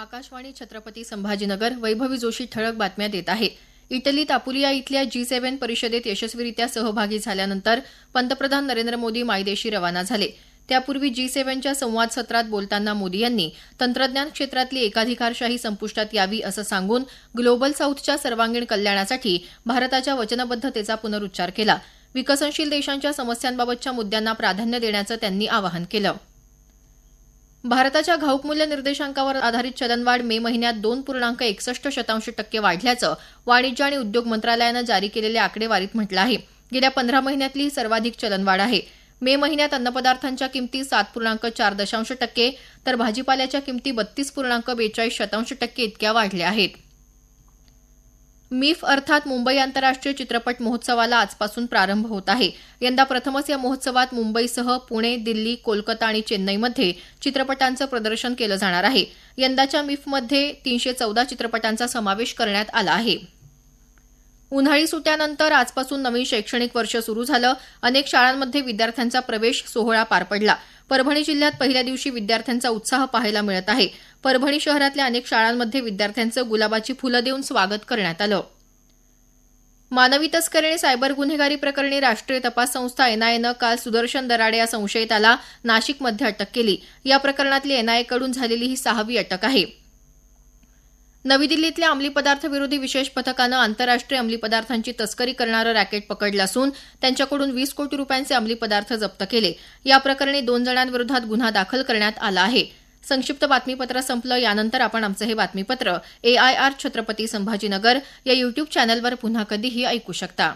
आकाशवाणी छत्रपती संभाजीनगर वैभवी जोशी ठळक बातम्या देत आहे इटलीत आपुलिया इथल्या जी सेव्हन परिषदेत यशस्वीरित्या सहभागी झाल्यानंतर पंतप्रधान नरेंद्र मोदी मायदेशी रवाना झाले. त्यापूर्वी जी सेव्हनच्या संवाद सत्रात बोलताना मोदी यांनी तंत्रज्ञान क्षेत्रातली एकाधिकारशाही संपुष्टात यावी असं सांगून ग्लोबल साऊथच्या सर्वांगीण कल्याणासाठी भारताच्या वचनबद्धतेचा पुनरुच्चार केला. विकसनशील देशांच्या समस्यांबाबतच्या मुद्द्यांना प्राधान्य देण्याचं त्यांनी आवाहन केलं. भारताच्या घाऊक मूल्य निर्देशांकावर आधारित चलनवाढ मे महिन्यात दोन पूर्णांक एकसष्ट शतांश टक्के वाढल्याचं वाणिज्य आणि उद्योग मंत्रालयानं जारी केलेल्या आकडेवारीत म्हटलं आहे. गेल्या पंधरा महिन्यातली ही सर्वाधिक चलनवाढ आहे. मे महिन्यात अन्नपदार्थांच्या किमती सात पूर्णांक चार दशांश टक्के तर भाजीपाल्याच्या किमती बत्तीस पूर्णांक बेचाळीस शतांश टक्के इतक्या वाढल्या आहेत. मिफ अर्थात मुंबई आंतरराष्ट्रीय चित्रपट महोत्सवाला आजपासून प्रारंभ होत आहे. यंदा प्रथमच या महोत्सवात मुंबईसह पुणे दिल्ली कोलकाता आणि चेन्नईमध्ये चित्रपटांचं प्रदर्शन केलं जाणार आहे. यंदाच्या मिफमध्ये तीनशे चौदा चित्रपटांचा समावेश करण्यात आला आहे. उन्हाळी सुट्ट्यानंतर आजपासून नवीन शैक्षणिक वर्ष सुरू झालं. अनेक शाळांमध्ये विद्यार्थ्यांचा प्रवेश सोहळा पार पडला. परभणी जिल्ह्यात पहिल्या दिवशी विद्यार्थ्यांचा उत्साह पाहायला मिळत आहे. परभणी शहरातल्या अनेक शाळांमध्ये विद्यार्थ्यांचं गुलाबाची फुलं देऊन स्वागत करण्यात आलं. मानवी तस्करी आणि सायबर गुन्हेगारी प्रकरणी राष्ट्रीय तपास संस्था एनआयएनं काल सुदर्शन दराडे या संशयिताला नाशिकमध्ये अटक केली. या प्रकरणातली एनआयएकडून झालेली ही सहावी अटक आहे. नवी दिल्लीतल्या अंमली पदार्थ विरोधी विशेष पथकानं आंतरराष्ट्रीय अंमली पदार्थांची तस्करी करणारं रॅकेट पकडलं असून त्यांच्याकडून वीस कोटी रुपयांचे अंमली पदार्थ जप्त केले. या प्रकरणी दोन जणांविरोधात गुन्हा दाखल करण्यात आला आहे. संक्षिप्त बातमीपत्र संपलं. यानंतर आपण आमचं हे बातमीपत्र एआयआर छत्रपती संभाजीनगर या युट्यूब चॅनलवर पुन्हा कधीही ऐकू शकता.